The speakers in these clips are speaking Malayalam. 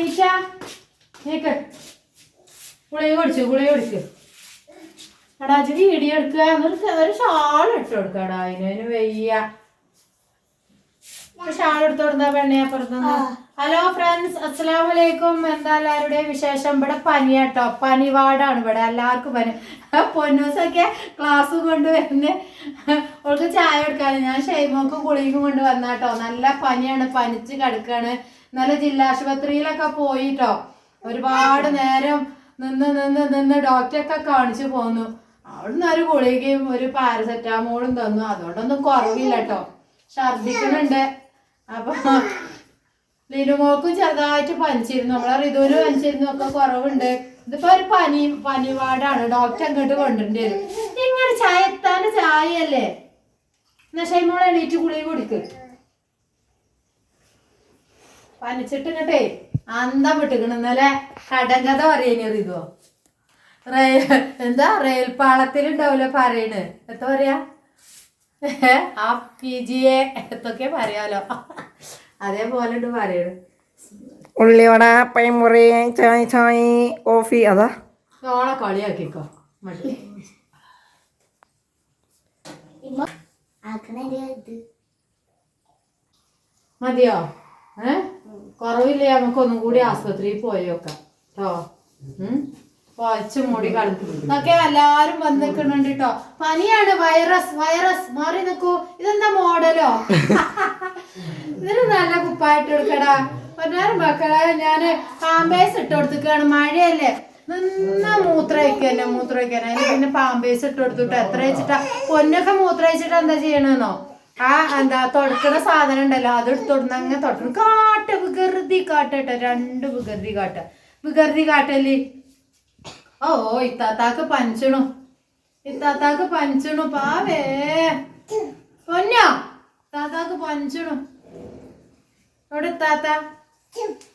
എണീച്ച നീക്ക്. ഗുളിക കുടിച്ചു ഗുളിക കുടിച്ചു എടാ അച്ഛൻ വീഡിയോ എടുക്കുക. ഒരു ഷാൾ ഇട്ട് കൊടുക്കടാ അതിന് വയ്യ. ഷാൾ എടുത്തു കൊടുത്താ പെണ്ണെ അപ്പുറത്തുനിന്ന് ഹലോ ഫ്രണ്ട്സ് അസ്സലാം വലൈക്കും എന്താ എല്ലാവരുടെയും വിശേഷം? ഇവിടെ പനിയാട്ടോ പനിവാടാണ് ഇവിടെ. എല്ലാവർക്കും പനി. പൊന്നൂസൊക്കെ ക്ലാസ് കൊണ്ടുവരുന്ന. ഓൾക്ക് ചായ എടുക്കാൻ ഞാൻ ഷെയ്മോക്ക് ഗുളികയും കൊണ്ട് വന്നാട്ടോ നല്ല പനിയാണ്. പനിച്ച് കിടക്കാണ്. നല്ല ജില്ലാ ആശുപത്രിയിലൊക്കെ പോയിട്ടോ ഒരുപാട് നേരം നിന്ന് നിന്ന് നിന്ന് ഡോക്ടറൊക്കെ കാണിച്ചു പോന്നു. അവിടുന്ന് ഒരു ഗുളികയും ഒരു പാരസെറ്റാമോളും തന്നു. അതുകൊണ്ടൊന്നും കുറവില്ല കേട്ടോ. ഛർദിക്കുന്നുണ്ട് അപ്പൊ ലിനുമോക്കും ചെറുതായിട്ട് പനിച്ചിരുന്നു. നമ്മളെ റിതുവിന് പനിച്ചിരുന്നു. ഒക്കെ കുറവുണ്ട്. ഇതിപ്പോ ഒരു പനി പനിവാടാണ് ഡോക്ടർ അങ്ങോട്ട് കൊണ്ടുവരേണ്ടി വരും. ഇങ്ങനെ ചായ എത്താന്റെ ചായയല്ലേ? എന്നാ ഷൈമോളെ എണീറ്റ് കുളി കുടിക്ക്. പനിച്ചിട്ട് ഇങ്ങട്ടേ അന്തം വിട്ടിക്കണ്. ഇന്നലെ പറയുന്നു റിതുവോ റെയിൽ എന്താ? റെയിൽ പാളത്തിലുണ്ടാവില്ല പറയണ്. എന്താ പറയാ? ആ പി ജി എ എന്തൊക്കെ പറയാലോ? അതേപോലെ പറയണ് ഉള്ളിവട പൈമുറി ചായ് ചായ് കോഫി അതാ. ഓളെ കളിയാക്കിക്കോ. മതി. മതിയോ? ഏ? കുറവില്ലേ നമുക്കൊന്നും കൂടി ആസ്പത്രിയിൽ പോയോക്കാം കേട്ടോ പോയച്ച് മൂടി കളഞ്ഞു എന്നൊക്കെ എല്ലാരും വന്ന് കേട്ടോ പനിയാണ് വൈറസ് വൈറസ് മാറി നിൽക്കൂ. ഇതെന്താ മോഡലോ? ഇതിന് നല്ല കുപ്പായിട്ട് എടുക്കടാ. പൊന്നാരം മക്കളെ ഞാൻ പാമ്പേസ് ഇട്ട് കൊടുത്തിക്കാണ് മഴയല്ലേ? നിന്ന മൂത്രയിക്കന്നെ മൂത്രയിക്കന്നെ അതിന് പിന്നെ പാമ്പേസ് ഇട്ട് കൊടുത്തിട്ട് എത്ര വെച്ചിട്ടാ? പൊന്നൊക്കെ മൂത്രയിച്ചിട്ട് എന്താ ചെയ്യണെന്നോ? ആ എന്താ തുടക്കണ സാധനം ഉണ്ടല്ലോ. അത് എടുത്തോടുന്ന അങ്ങനെ തുടക്കണം. കാട്ട് വികൃതി കാട്ടട്ടെ രണ്ട് വികൃതി കാട്ട. വികൃതി കാട്ടൽ. ഓ ഇത്താത്താക്ക് പനിച്ചണു. ഇത്താത്താക്ക് പനിച്ചണു പാവേ. പൊന്നോ? താത്താക്ക് പനിച്ചണു. ഇവിടെ ഇത്താത്ത?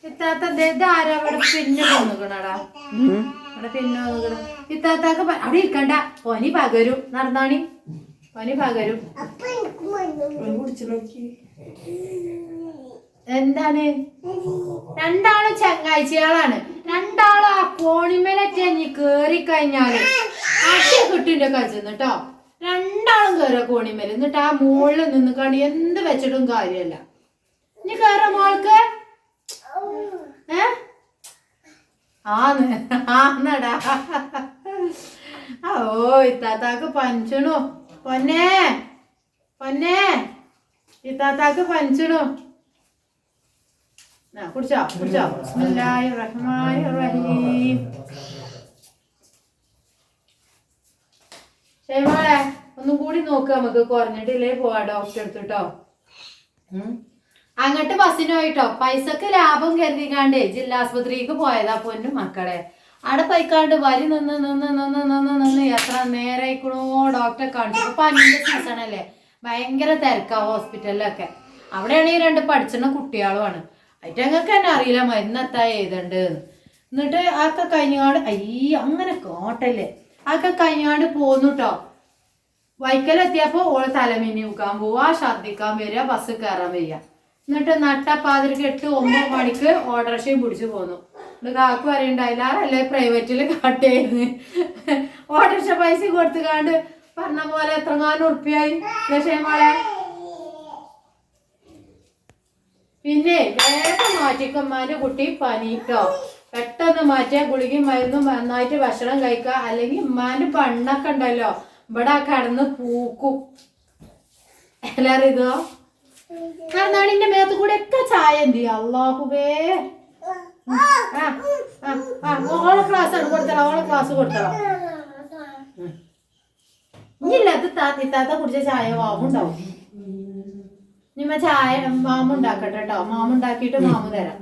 ഇത്താത്ത ഇതാരാ ഇവിടെ പിന്നെ തോന്നുകണടാ ഇവിടെ പിന്നെ തോന്നുകണ ഇത്താത്താക്ക് അവിടെ ഇരിക്കണ്ട. പനി പകരും. നടന്നാണി? പനി പകരും. എന്താണ്? രണ്ടാളും ചങ്ങാഴ്ചകളാണ്. രണ്ടാളും ആ കോണിമേലൊക്കെ അഞ്ഞ് കേറി കഴിഞ്ഞാൽ അടി കിട്ടിന്റെ കച്ചന്ന് കേട്ടോ രണ്ടാളും കേറ കോണിമേൽ എന്നിട്ട് ആ മുകളിൽ നിന്ന് കാണി എന്ത് വെച്ചിട്ടും കാര്യമല്ല ഇനി കേറ മോൾക്ക്? ആന്ന്. ആന്നടാ. ഓ ഇത്താത്താക്ക് പഞ്ചണു പൊന്നേ. പൊന്നേ. ഇത്താത്താക്ക് പഞ്ചണു കുടിച്ചോ കുടിച്ചോ. ബിസ്മില്ലാഹി റഹ്മാനി റഹീം ഒന്നും കൂടി നോക്ക് നമുക്ക്. കുറഞ്ഞിട്ടില്ലേ പോവാ ഡോക്ടർ എടുത്തിട്ടോ അങ്ങോട്ട് ബസ്സിന് പോയിട്ടോ. പൈസക്ക് ലാഭം കരുതിക്കാണ്ട് ജില്ലാ ആസ്പത്രിക്ക് പോയതാ പൊന്നു മക്കളെ. അവിടെ പോയിക്കാണ്ട് വരി നിന്ന് നിന്ന് നിന്ന് നിന്ന് നിന്ന് എത്ര നേരായിക്കണോ ഡോക്ടറെ കാണിച്ചു. പനിന്റെ സീസൺ അല്ലേ? ഭയങ്കര തിരക്കാ ഹോസ്പിറ്റലിലൊക്കെ അവിടെയാണെങ്കിൽ രണ്ട് പഠിച്ചിരുന്ന കുട്ടികളുമാണ്. അയറ്റങ്ങൾക്ക് തന്നെ അറിയില്ല മരുന്നെത്താ എഴുതണ്ട് എന്നിട്ട് ആക്ക കഴിഞ്ഞാട് അയ്യ അങ്ങനെ കോട്ടല്ലേ. ആക്ക കഴിഞ്ഞാണ്ട് പോന്നു കേട്ടോ വൈക്കലെത്തിയപ്പോ ഓൾ തലമിനി നോക്കാൻ പോവാ ഛർദിക്കാൻ വരിക ബസ് കയറാൻ വരിക. എന്നിട്ട് നട്ടപ്പാതിരിക്ക് എട്ട് ഒമ്പത് മണിക്ക് ഓട്ടോറിക്ഷയും പിടിച്ചു പോന്നു. എന്നിട്ട് കാക്ക് പറയണ്ടായില്ല അല്ലേ പ്രൈവറ്റിൽ കാട്ടായിരുന്നു ഓട്ടോറിക്ഷ പൈസ കൊടുത്തു കാണ്ട് പറഞ്ഞ പോലെ എത്രങ്ങാനും ഉറപ്പിയായി. ലക്ഷ്യമോളെ പിന്നെ വേഗം മാറ്റിക്കന്മാര് കുട്ടി പനിട്ടോ. പെട്ടെന്ന് മാറ്റിയ ഗുളികയും മരുന്നും നന്നായിട്ട് ഭക്ഷണം കഴിക്കുക. അല്ലെങ്കിൽ മാന് പണ്ണൊക്കെ ഉണ്ടല്ലോ. ഇവിടെ കിടന്ന് പൂക്കും. എല്ലാരും ഇതോ? കർണാടിന്റെ മേത്ത് കൂടെ ഒക്കെ ചായ എന്ത് അള്ളാഹുബേ ഓളെ ക്ലാസ് ആണ് കൊടുത്തള ഓളെ ക്ലാസ് കൊടുത്തള ഇല്ല താത്തി താത്ത കുടിച്ച ചായ മാമുണ്ടാവും നിമ്മ ചായ മാമുണ്ടാക്കട്ടെ കേട്ടോ മാമുണ്ടാക്കിയിട്ട് മാമു തരാം.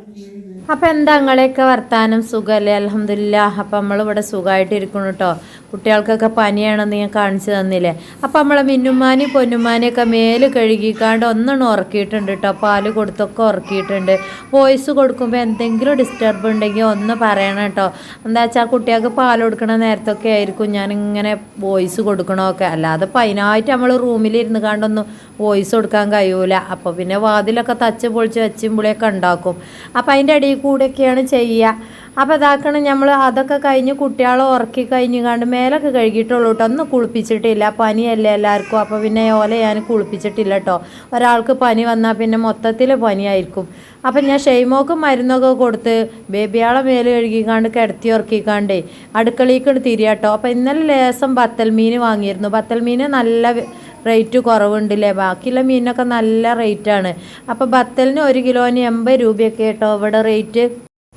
അപ്പം എന്താ നിങ്ങളെയൊക്കെ വർത്താനം? സുഖമല്ലേ അലഹമില്ല അപ്പം നമ്മളിവിടെ സുഖമായിട്ട് ഇരിക്കണം കേട്ടോ കുട്ടികൾക്കൊക്കെ പനിയാണെന്ന് ഞാൻ കാണിച്ചു തന്നില്ലേ? അപ്പം നമ്മളെ മിന്നുമാനി പൊന്നുമാനിയൊക്കെ മേൽ കഴുകിക്കാണ്ട് ഒന്നെണ്ണം ഉറക്കിയിട്ടുണ്ട് കേട്ടോ പാൽ കൊടുത്തൊക്കെ ഉറക്കിയിട്ടുണ്ട്. വോയിസ് കൊടുക്കുമ്പോൾ എന്തെങ്കിലും ഡിസ്റ്റർബ് ഉണ്ടെങ്കിൽ ഒന്ന് പറയണം കേട്ടോ എന്താ വെച്ചാൽ കുട്ടികൾക്ക് പാൽ കൊടുക്കണ നേരത്തൊക്കെ ആയിരിക്കും ഞാൻ ഇങ്ങനെ വോയിസ് കൊടുക്കണമൊക്കെ അല്ലാതെ അതിനായിട്ട് നമ്മൾ റൂമിലിരുന്ന് കണ്ടൊന്നും വോയിസ് കൊടുക്കാൻ കഴിയൂല. അപ്പോൾ പിന്നെ വാതിലൊക്കെ തച്ച് പൊളിച്ച് വെച്ചും പുളിയൊക്കെ ഉണ്ടാക്കും. അപ്പോൾ അതിന്റെ ഇടയിൽ കൂടെയൊക്കെയാണ് ചെയ്യുക. അപ്പോൾ ഇതാക്കണം നമ്മൾ അതൊക്കെ കഴിഞ്ഞ് കുട്ടികളെ ഉറക്കി കഴിഞ്ഞ് കണ്ട് മേലൊക്കെ കഴുകിയിട്ടുള്ളൂ കേട്ടോ ഒന്നും കുളിപ്പിച്ചിട്ടില്ല. പനിയല്ലേ എല്ലാവർക്കും. അപ്പോൾ പിന്നെ ഓല ഞാൻ കുളിപ്പിച്ചിട്ടില്ല കേട്ടോ ഒരാൾക്ക് പനി വന്നാൽ പിന്നെ മൊത്തത്തിൽ പനിയായിരിക്കും. അപ്പം ഞാൻ ഷെയ്മോക്ക് മരുന്നൊക്കെ കൊടുത്ത് ബേബിയാളെ മേലെ കഴുകിക്കാണ്ട് കിടത്തി ഉറക്കിക്കാണ്ടേ അടുക്കളയ്ക്ക് തിരിയാട്ടോ അപ്പോൾ ഇന്നലെ ലേസം ബത്തൽ മീൻ വാങ്ങിയിരുന്നു. ബത്തൽ മീൻ നല്ല റേറ്റ് കുറവുണ്ടല്ലേ? ബാക്കിയുള്ള മീനൊക്കെ നല്ല റേറ്റാണ്. അപ്പോൾ ബത്തലിന് ഒരു കിലോന് എൺപത് രൂപയൊക്കെ കേട്ടോ ഇവിടെ റേറ്റ്.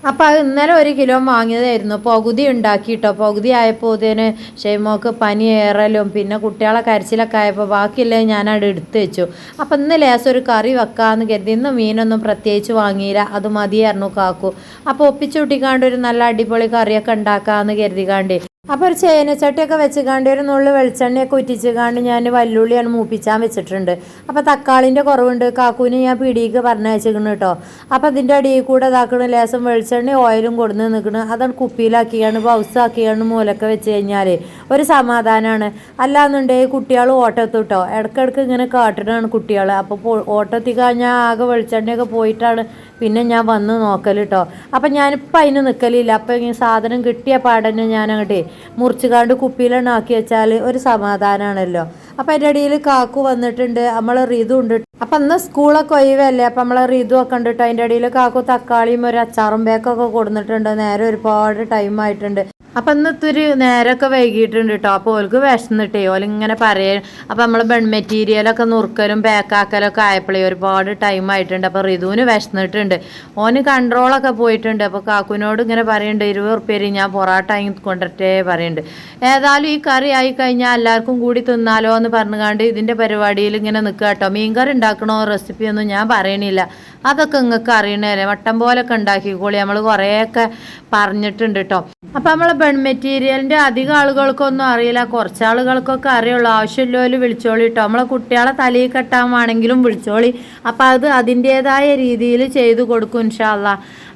അപ്പം അത് ഇന്നലെ ഒരു കിലോ വാങ്ങിയതായിരുന്നു. പകുതി ഉണ്ടാക്കി കേട്ടോ പകുതി ആയപ്പോൾ ഇതിന് ഷെയ്മോക്ക് പനി ഏറലും. പിന്നെ കുട്ടികളെ കരച്ചിലൊക്കെ ആയപ്പോൾ ബാക്കിയല്ലേ ഞാൻ അവിടെ എടുത്ത് വെച്ചു. അപ്പം ഇന്ന് ലേസം ഒരു കറി വെക്കാമെന്ന് കരുതി. ഇന്ന് മീനൊന്നും പ്രത്യേകിച്ച് വാങ്ങിയില്ല. അത് മതിയായിരുന്നു കാക്കു. അപ്പോൾ ഒപ്പിച്ചു കൂട്ടിക്കാണ്ട് ഒരു നല്ല അടിപൊളി കറിയൊക്കെ ഉണ്ടാക്കാമെന്ന് കരുതിക്കാണ്ട് അപ്പോൾ ഒരു ചേനച്ചട്ടിയൊക്കെ വെച്ച് വെച്ചുകാണ്ട് ഒരു നുള്ളു വെളിച്ചെണ്ണയൊക്കെ ഉറ്റിച്ച് കാണ്ട് ഞാൻ വല്ലുള്ളിയാണ് മൂപ്പിച്ചാൻ വെച്ചിട്ടുണ്ട്. അപ്പോൾ തക്കാളിന്റെ കുറവുണ്ട്. കാക്കൂന് ഞാൻ പിടിക്ക് പറഞ്ഞയച്ചിരിക്കുന്നു കേട്ടോ. അപ്പോൾ അതിന്റെ അടിയിൽ കൂടെ ഇതാക്കണ ലേസം വെളിച്ചെണ്ണ ഓയിലും കൊടുന്ന് നിൽക്കണ് അതാണ് കുപ്പിയിലാക്കിയാണ് ബൗസാക്കിയാണ് മൂലൊക്കെ വെച്ച് കഴിഞ്ഞാൽ ഒരു സമാധാനമാണ് അല്ലാന്നുണ്ടെങ്കിൽ കുട്ടികൾ ഓട്ടത്തു കേട്ടോ. ഇടയ്ക്കിടയ്ക്ക് ഇങ്ങനെ കാട്ടണതാണ് കുട്ടികൾ അപ്പോൾ ഓട്ടത്തി കഴിഞ്ഞാൽ ആകെ വെളിച്ചെണ്ണയൊക്കെ പോയിട്ടാണ് പിന്നെ ഞാൻ വന്ന് നോക്കൽ കേട്ടോ. അപ്പം ഞാനിപ്പോൾ അതിന് നിൽക്കലില്ല അപ്പോൾ സാധനം കിട്ടിയ പാടന്നെ ഞാൻ അങ്ങോട്ടേ മുറിച്ചുകാണ്ട് കുപ്പിയിലാണ് ആക്കി വെച്ചാൽ ഒരു സമാധാനമാണല്ലോ അപ്പം അതിന്റെ ഇടയിൽ കാക്കു വന്നിട്ടുണ്ട് നമ്മൾ റിതു ഉണ്ട്. അപ്പം അന്ന് സ്കൂളൊക്കെ ഒഴിവല്ലേ അപ്പം നമ്മളെ റിതു ഒക്കെ ഉണ്ട് അതിന്റെ ഇടയിൽ കാക്കു തക്കാളിയും ഒരു അച്ചാറും ബേക്കൊക്കെ കൊടുത്തിട്ടുണ്ട് നേരെ ഒരുപാട് ടൈം ആയിട്ടുണ്ട്. അപ്പം ഇന്ന് ഇത്തിരി നേരമൊക്കെ വൈകിയിട്ടുണ്ട് കേട്ടോ അപ്പോൾ ഓൾക്ക് വിശന്നിട്ടേ ഓലിങ്ങനെ പറയും അപ്പം നമ്മൾ ബൺ മെറ്റീരിയലൊക്കെ നുറുക്കലും പാക്കാക്കലൊക്കെ ആയപ്പോഴേ ഒരുപാട് ടൈം ആയിട്ടുണ്ട്. അപ്പോൾ റിതുവിന് വിശന്നിട്ടുണ്ട്. ഓന് കൺട്രോളൊക്കെ പോയിട്ടുണ്ട്. അപ്പോൾ കാക്കുവിനോട് ഇങ്ങനെ പറയുന്നുണ്ട് ഇരുപത് ഉറുപ്പ്യരി ഞാൻ പൊറാട്ട കൊണ്ടിട്ടേ പറയുന്നുണ്ട് ഏതായാലും ഈ കറി ആയി കഴിഞ്ഞാൽ എല്ലാവർക്കും കൂടി തിന്നാലോ എന്ന് പറഞ്ഞുകൊണ്ട് ഇതിന്റെ പരിപാടിയിൽ ഇങ്ങനെ നിൽക്കുക കേട്ടോ മീൻകറി ഉണ്ടാക്കണോ റെസിപ്പി ഒന്നും ഞാൻ പറയണില്ല. അതൊക്കെ നിങ്ങൾക്ക് അറിയണല്ലേ? വട്ടം പോലൊക്കെ ഉണ്ടാക്കിക്കോളി. നമ്മൾ കുറേയൊക്കെ പറഞ്ഞിട്ടുണ്ട് കേട്ടോ അപ്പം നമ്മൾ ബൺ മെറ്റീരിയലിന്റെ അധികം ആളുകൾക്കൊന്നും അറിയില്ല. കുറച്ച് ആളുകൾക്കൊക്കെ അറിയുള്ളൂ. ആവശ്യമില്ലോൽ വിളിച്ചോളി കേട്ടോ നമ്മളെ കുട്ടികളെ തലയിൽ കെട്ടാൻ വേണമെങ്കിലും വിളിച്ചോളി. അപ്പം അത് അതിന്റേതായ രീതിയിൽ ചെയ്തു കൊടുക്കും ഇൻഷാല്ല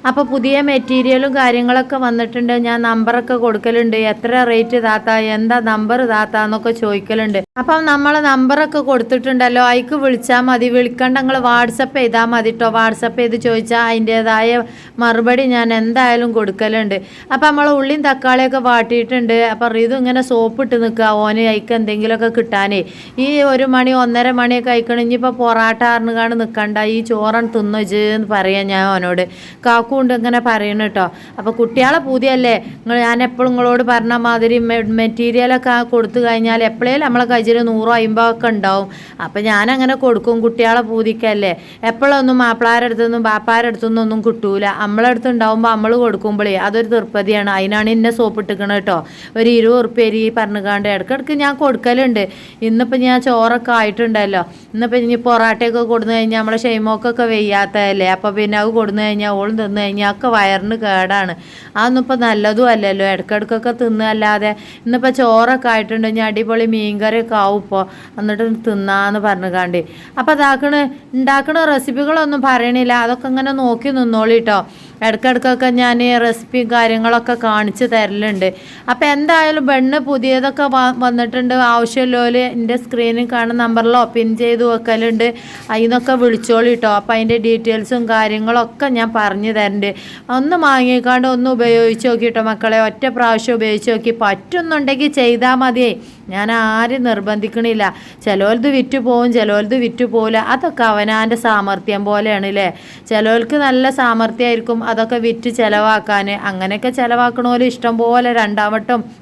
അപ്പോൾ പുതിയ മെറ്റീരിയലും കാര്യങ്ങളൊക്കെ വന്നിട്ടുണ്ട്. ഞാൻ നമ്പറൊക്കെ കൊടുക്കലുണ്ട്. എത്ര റേറ്റ് താത്ത? എന്താ നമ്പർ താത്ത എന്നൊക്കെ ചോദിക്കലുണ്ട്. അപ്പം നമ്മൾ നമ്പറൊക്കെ കൊടുത്തിട്ടുണ്ടല്ലോ. അതിക്ക് വിളിച്ചാൽ മതി. വിളിക്കണ്ട നിങ്ങൾ വാട്സപ്പ് ചെയ്താൽ മതി കേട്ടോ വാട്സപ്പ് ചെയ്ത് ചോദിച്ചാൽ അതിന്റേതായ മറുപടി ഞാൻ എന്തായാലും കൊടുക്കലുണ്ട്. അപ്പം നമ്മൾ ഉള്ളിയും തക്കാളിയൊക്കെ വാട്ടിയിട്ടുണ്ട്. അപ്പം ഇതും ഇങ്ങനെ സോപ്പ് ഇട്ട് നിൽക്കുക ഓന് അതിക്ക് എന്തെങ്കിലുമൊക്കെ കിട്ടാനേ. ഈ ഒരു മണി ഒന്നര മണിയൊക്കെ അയക്കണം. ഇനിയിപ്പോൾ പൊറാട്ട അറിഞ്ഞുകാണ്ട് നിൽക്കണ്ട ഈ ചോറൻ തിന്നു എന്ന് പറയാം ഞാൻ അവനോട് കാക്കു ഉണ്ട് ഇങ്ങനെ പറയണ കേട്ടോ അപ്പോൾ കുട്ടികളെ പൂതിയല്ലേ? നിങ്ങൾ ഞാൻ എപ്പോഴും നിങ്ങളോട് പറഞ്ഞ മാതിരി മെറ്റീരിയലൊക്കെ കൊടുത്തു കഴിഞ്ഞാൽ എപ്പോഴേലും നമ്മളെ കയ്യിൽ നൂറോ അമ്പതോ ഒക്കെ ഉണ്ടാവും. അപ്പം ഞാനങ്ങനെ കൊടുക്കും കുട്ടികളെ പൂതിക്കല്ലേ? എപ്പോഴൊന്നും മാപ്പിളാരുടെ അടുത്തൊന്നും ബാപ്പാരുടെ അടുത്തൊന്നും ഒന്നും കിട്ടൂല. നമ്മളെ അടുത്ത് ഉണ്ടാവുമ്പോൾ നമ്മൾ കൊടുക്കുമ്പോഴേ അതൊരു തൃപ്പതിയാണ് അതിനാണ് എന്നെ സോപ്പ് ഇട്ടിക്കണത് കേട്ടോ ഒരു ഇരുപത് ഉറുപ്പ്യ ഈ പറഞ്ഞുകാണ്ട് ഇടയ്ക്കിടയ്ക്ക് ഞാൻ കൊടുക്കലുണ്ട്. ഇന്നിപ്പോൾ ഞാൻ ചോറൊക്കെ ആയിട്ടുണ്ടല്ലോ. ഇന്നിപ്പോൾ ഇനി പൊറാട്ടയൊക്കെ കൊടുന്നു കഴിഞ്ഞാൽ നമ്മളെ ഷെയ്മോക്കൊക്കെ വെയ്യാത്തതല്ലേ? അപ്പോൾ പിന്നെ അത് കൊടുന്നു കഴിഞ്ഞാൽ ഓളും തിന്നു കഴിഞ്ഞാൽ ഒക്കെ വയറിന് കേടാണ്. അതൊന്നും ഇപ്പോൾ നല്ലതും അല്ലല്ലോ. ഇടയ്ക്കിടയ്ക്കൊക്കെ തിന്നല്ലാതെ ഇന്നിപ്പോൾ ചോറൊക്കെ ആയിട്ടുണ്ട്. ഞാൻ അടിപൊളി മീൻകറിയൊക്കെ ആവും ഇപ്പോൾ എന്നിട്ട് തിന്നാന്ന് പറഞ്ഞുകാണ്ട്. അപ്പോൾ അതാക്കണ് ഉണ്ടാക്കണ റെസിപ്പികളൊന്നും പറയണില്ല. അതൊക്കെ ഇങ്ങനെ നോക്കി നിന്നോളി കേട്ടോ ഇടയ്ക്കിടയ്ക്കൊക്കെ ഞാൻ റെസിപ്പിയും കാര്യങ്ങളൊക്കെ കാണിച്ച് തരലുണ്ട്. അപ്പോൾ എന്തായാലും പെണ്ണ് പുതിയതൊക്കെ വന്നിട്ടുണ്ട്. ആവശ്യമുള്ളവര് എന്റെ സ്ക്രീനിൽ കാണുന്ന നമ്പറിലോ പിൻ ചെയ്ത് വെക്കലുണ്ട്. അതിന്നൊക്കെ വിളിച്ചോളൂ കേട്ടോ അപ്പോൾ അതിന്റെ ഡീറ്റെയിൽസും കാര്യങ്ങളൊക്കെ ഞാൻ പറഞ്ഞു തരണ്ട്. ഒന്ന് വാങ്ങിക്കാണ്ട് ഒന്ന് ഉപയോഗിച്ച് നോക്കി കേട്ടോ മക്കളെ. ഒറ്റ പ്രാവശ്യം ഉപയോഗിച്ച് നോക്കി. പറ്റുന്നുണ്ടെങ്കിൽ ചെയ്താൽ മതിയേ. ഞാൻ ആരും നിർബന്ധിക്കണില്ല. ചിലവലത് വിറ്റ് പോവും ചിലവലത് വിറ്റ് പോവില്ല അതൊക്കെ അവനാന്റെ സാമർഥ്യം പോലെയാണ് അല്ലേ ചിലവർക്ക് നല്ല സാമർഥ്യമായിരിക്കും അതൊക്കെ വിറ്റ് ചിലവാക്കാൻ അങ്ങനെയൊക്കെ ചിലവാക്കണ ഇഷ്ടം പോലെ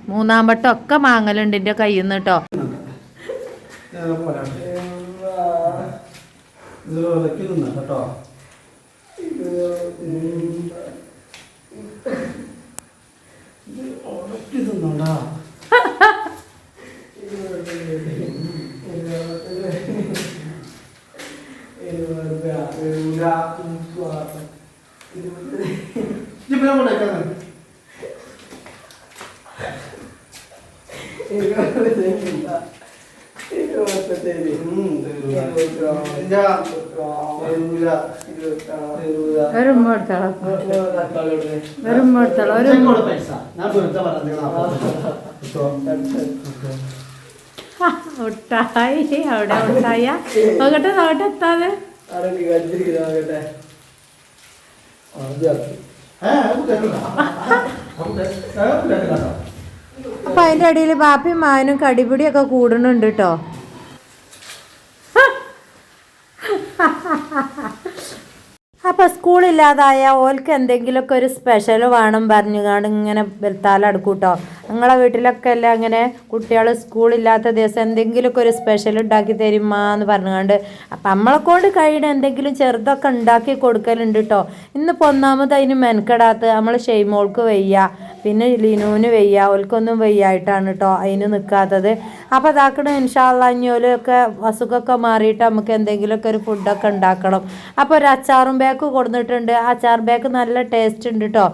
മൂന്നാം വട്ടം ഒക്കെ മാങ്ങലുണ്ട് എന്റെ കയ്യിൽ നിന്ന് കേട്ടോ കേട്ടോ ഇത് ഇത് ഉടക്കി തിന്നണ്ടാ ഒരു ഉമ്മ എടുത്തോളാം ഒരു ഉമ്മ എടുത്തോളാം ഒരു ഉമ്മ പൈസ ഞാൻ വെറുതെ പറഞ്ഞ മുട്ടായി അവിടെ മുട്ടായ നോക്കട്ടെ നോക്കട്ടെ എത്താതെ ആരെങ്കിലും കഞ്ചിരിക്കുന്നത് നോക്കട്ടെ തര- ഏ, അത് തരണ്ട. അപ്പൊ അതിന്റെ ഇടയിൽ ബാപ്പയും മാനും കടിപിടിയൊക്കെ കൂടുന്നുണ്ട് കേട്ടോ. അപ്പൊ സ്കൂളില്ലാതായ ഓൽക്ക് എന്തെങ്കിലുമൊക്കെ ഒരു സ്പെഷ്യൽ വേണം പറഞ്ഞുകൊണ്ട് ഇങ്ങനെ ബെൽത്താലടക്കൂട്ടോ നിങ്ങളെ വീട്ടിലൊക്കെ അല്ല അങ്ങനെ കുട്ടികൾ സ്കൂളില്ലാത്ത ദിവസം എന്തെങ്കിലുമൊക്കെ ഒരു സ്പെഷ്യൽ ഉണ്ടാക്കി തരുമാ എന്ന് പറഞ്ഞുകൊണ്ട്. അപ്പം നമ്മളെ കൊണ്ട് കഴിയുന്ന എന്തെങ്കിലും ചെറുതൊക്കെ ഉണ്ടാക്കി കൊടുക്കലുണ്ട് കേട്ടോ ഇന്നിപ്പോൾ ഒന്നാമത് അതിന് മെനക്കെടാത്ത നമ്മൾ ഷെയ്മോൾക്ക് വയ്യ പിന്നെ ലിനുവിന് വയ്യ ഓൽക്കൊന്നും വയ്യായിട്ടാണ് കേട്ടോ അതിന് നിൽക്കാത്തത് അപ്പോൾ അതാക്കണം ഇൻഷാല്ലാഞ്ഞോലൊക്കെ അസുഖമൊക്കെ മാറിയിട്ട് നമുക്ക് എന്തെങ്കിലുമൊക്കെ ഒരു ഫുഡൊക്കെ ഉണ്ടാക്കണം. അപ്പോൾ ഒരു അച്ചാറും ബാക്ക് കൊടുത്തിട്ടുണ്ട് അച്ചാർ ബാക്ക് നല്ല ടേസ്റ്റ് ഉണ്ട് കേട്ടോ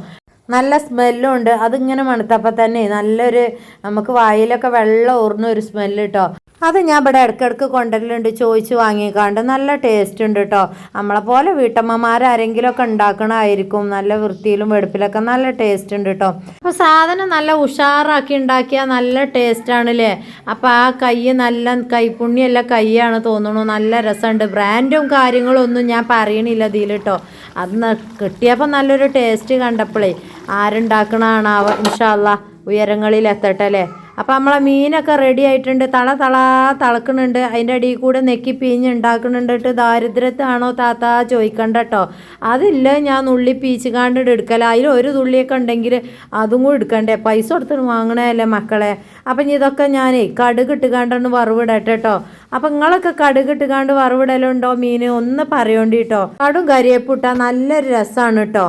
നല്ല സ്മെല്ലും ഉണ്ട്. അതിങ്ങനെ മണത്തപ്പോൾ തന്നെ നല്ലൊരു നമുക്ക് വായിലൊക്കെ വെള്ളം ഊർന്ന ഒരു സ്മെല്ല് കേട്ടോ അത് ഞാൻ ഇവിടെ ഇടയ്ക്കിടയ്ക്ക് കൊണ്ടുവരലുണ്ട് ചോദിച്ച് വാങ്ങിക്കാണ്ട് നല്ല ടേസ്റ്റ് ഉണ്ട് കേട്ടോ നമ്മളെ പോലെ വീട്ടമ്മമാരാരെങ്കിലും ഒക്കെ ഉണ്ടാക്കണമായിരിക്കും. നല്ല വൃത്തിയിലും വെടുപ്പിലൊക്കെ നല്ല ടേസ്റ്റ് ഉണ്ട് കേട്ടോ അപ്പോൾ സാധനം നല്ല ഉഷാറാക്കി ഉണ്ടാക്കിയാൽ നല്ല ടേസ്റ്റ് ആണല്ലേ? അപ്പോൾ ആ കൈ നല്ല കൈപ്പുണ്യല്ല കൈയാണ് തോന്നുന്നു നല്ല രസമുണ്ട്. ബ്രാൻഡും കാര്യങ്ങളൊന്നും ഞാൻ പറയണില്ല ഇതിൽ കേട്ടോ അത് കിട്ടിയപ്പോൾ നല്ലൊരു ടേസ്റ്റ് കണ്ടപ്പോഴേ ആരുണ്ടാക്കണതാണാവോ ഇൻഷാല്ല ഉയരങ്ങളിൽ എത്തട്ടെ അല്ലേ? അപ്പം നമ്മളെ മീനൊക്കെ റെഡി ആയിട്ടുണ്ട്. തള തള തളക്കണുണ്ട്. അതിന്റെ അടിയിൽ കൂടെ നെക്കി പിഞ്ഞ് ഉണ്ടാക്കണുണ്ടിട്ട് ദാരിദ്ര്യത്താണോ താത്ത ചോദിക്കണ്ട കേട്ടോ അതില്ല ഞാൻ നുള്ളി പീച്ചുകാണ്ട് എടുക്കല. അതിൽ ഒരു തുള്ളിയൊക്കെ ഉണ്ടെങ്കിൽ അതും കൂടി എടുക്കണ്ടേ. പൈസ കൊടുത്തിട്ട് വാങ്ങണല്ലേ മക്കളെ. അപ്പം ഇതൊക്കെ ഞാൻ കടുക് ഇട്ടുകാണ്ടൊന്ന് വറവിടട്ടെ കേട്ടോ അപ്പം നിങ്ങളൊക്കെ കടുക് ഇട്ടുകാണ്ട് വറവിടലുണ്ടോ മീൻ ഒന്ന് പറയേണ്ടി കേട്ടോ കടും കരിയേപ്പിട്ട നല്ലൊരു രസമാണ് കേട്ടോ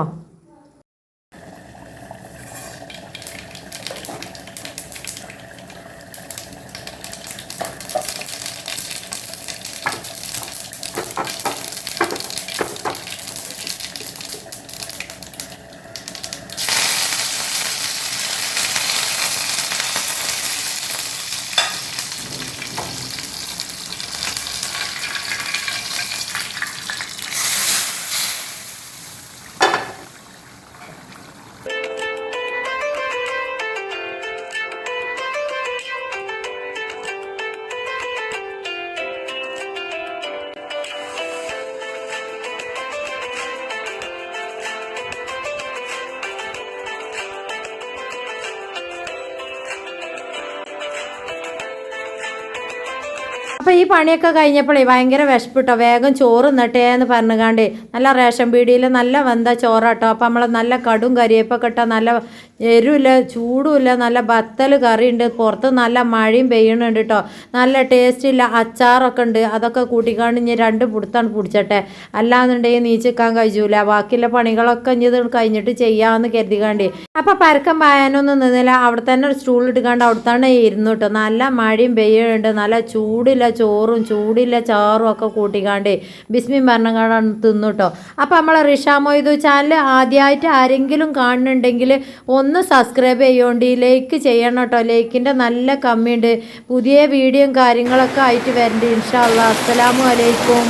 ഈ പണിയൊക്കെ കഴിഞ്ഞപ്പോഴേ ഭയങ്കര വിശപ്പിട്ടോ. വേഗം ചോറ് നിട്ടേ എന്ന് പറഞ്ഞുകാണ്ട് നല്ല റേഷൻ പീടിയിൽ നല്ല വെന്ത ചോറാട്ടോ. അപ്പം നമ്മൾ നല്ല കടും കരിയേപ്പൊക്കെ ഇട്ടാൽ നല്ല എരുവില്ല ചൂടുമില്ല നല്ല ബത്തൽ കറിയുണ്ട്. പുറത്ത് നല്ല മഴയും പെയ്യണുണ്ട് കേട്ടോ നല്ല ടേസ്റ്റ് ഇല്ല. അച്ചാറൊക്കെ ഉണ്ട്. അതൊക്കെ കൂട്ടിക്കാണ്ട് ഇനി രണ്ട് പുടുത്താണ് പിടിച്ചട്ടെ. അല്ലാന്നുണ്ടെങ്കിൽ നീച്ചിക്കാൻ കഴിയൂല. ബാക്കിയുള്ള പണികളൊക്കെ ഇനി ഇത് കഴിഞ്ഞിട്ട് ചെയ്യാമെന്ന് കരുതിക്കാണ്ട് അപ്പം പരക്കം പായാനൊന്നും നിന്നില്ല. അവിടെ തന്നെ ഒരു സ്റ്റൂൾ ഇട്ടുകാണ്ട് അവിടെ തന്നെ ഇരുന്നു കേട്ടോ നല്ല മഴയും പെയ്യുന്നുണ്ട് നല്ല ചൂടില്ല ചോറും ചൂടില്ല ചാറും ഒക്കെ കൂട്ടിക്കാണ്ട് ബിസ്മി പറഞ്ഞാണ് തിന്നുട്ടോ അപ്പോൾ നമ്മളെ റിഷാമൊയ്തു ചാനൽ ആദ്യമായിട്ട് ആരെങ്കിലും കാണുന്നുണ്ടെങ്കിൽ ഒന്ന് സബ്സ്ക്രൈബ് ചെയ്യേണ്ടി. ലൈക്ക് ചെയ്യണം കേട്ടോ ലൈക്കിന്റെ നല്ല കമ്മിയുണ്ട്. പുതിയ വീഡിയോയും കാര്യങ്ങളൊക്കെ ആയിട്ട് വരണ്ട്. ഇൻഷാ അല്ലാ അസ്സലാമു അലൈക്കും.